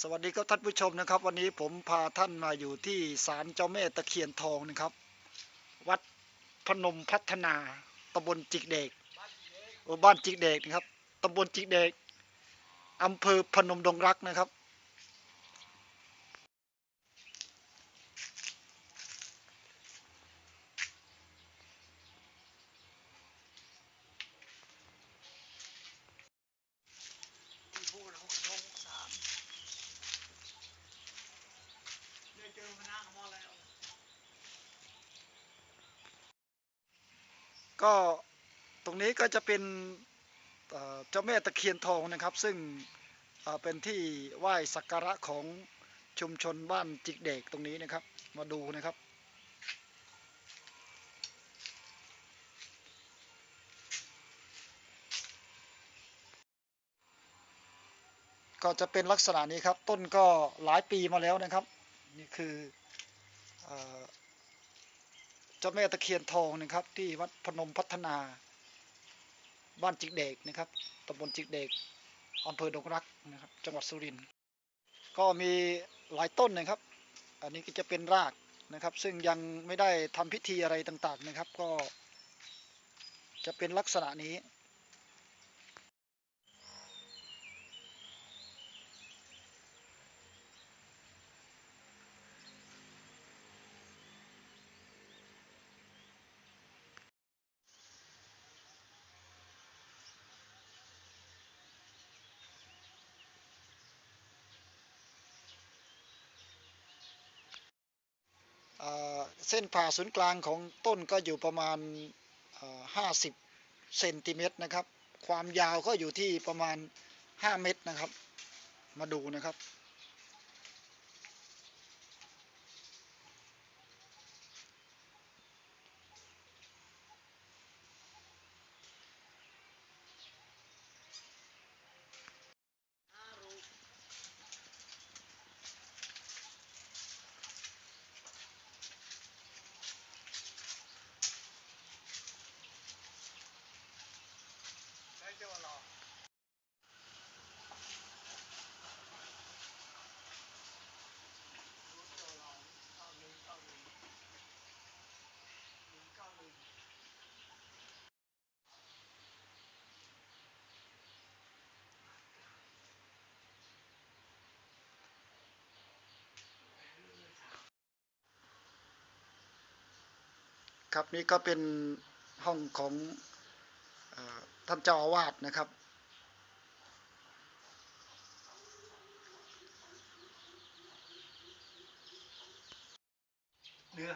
สวัสดีครับท่านผู้ชมนะครับ วันนี้ผมพาท่านมาอยู่ที่ศาลเจ้าแม่ตะเคียนทองนะครับ วัดพนมพัฒนาตำบลจิกเด็กโอ้บ้านจิกเด็กนะครับตำบลจิกเด็กอำเภอพนมดงรักนะครับ ที่พูดหกสองสามได้เจอพนักงานแล้ว ก็ตรงนี้ก็จะเป็นเจ้าแม่ตะเคียนทองนะครับ ซึ่งเป็นที่ไหว้สักการะของชุมชนบ้านจิกเด็กตรงนี้นะครับ มาดูนะครับ ก็จะเป็นลักษณะนี้ครับ ต้นก็หลายปีมาแล้วนะครับ นี่คืออ เจ้าแม่ตะเคียนทองนะครับ ที่วัดพนมพัฒนา บ้านจิกเด็กนะครับตำบลจิกเด็กอำเภอดงรักนะครับ จังหวัดสุรินทร์ก็มีหลายต้นนะครับ อันนี้ก็จะเป็นรากนะครับ ซึ่งยังไม่ได้ทำพิธีอะไรต่างๆนะครับ ก็จะเป็นลักษณะนี้ อ่า เส้นผ่าศูนย์กลางของต้นก็อยู่ประมาณ 50 เซนติเมตรนะครับ ความยาวก็อยู่ที่ประมาณ 5 เมตรนะครับ มาดูนะครับ ได้เจอหรอ ครับนี่ก็เป็นห้องของเออท่านเจ้าอาวาสนะครับเนื้อ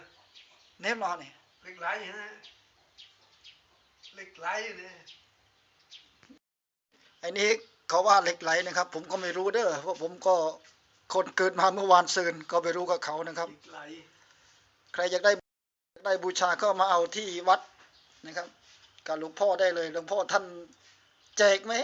เนฟรอเนี่ยเหล็กไหลอยู่นะเหล็กไหลอยู่เนี่ยไอ้นี้เขาว่าเหล็กไหลนะครับ ผมก็ไม่รู้เด้อเพราะผมก็คนเกิดมาเมื่อวานซืนก็ไปรู้กับเขานะครับเหล็กไหลใครอยากได้ ได้บูชาก็มาเอาที่วัดนะครับ กับหลวงพ่อได้เลยหลวงพ่อท่านแจกไหม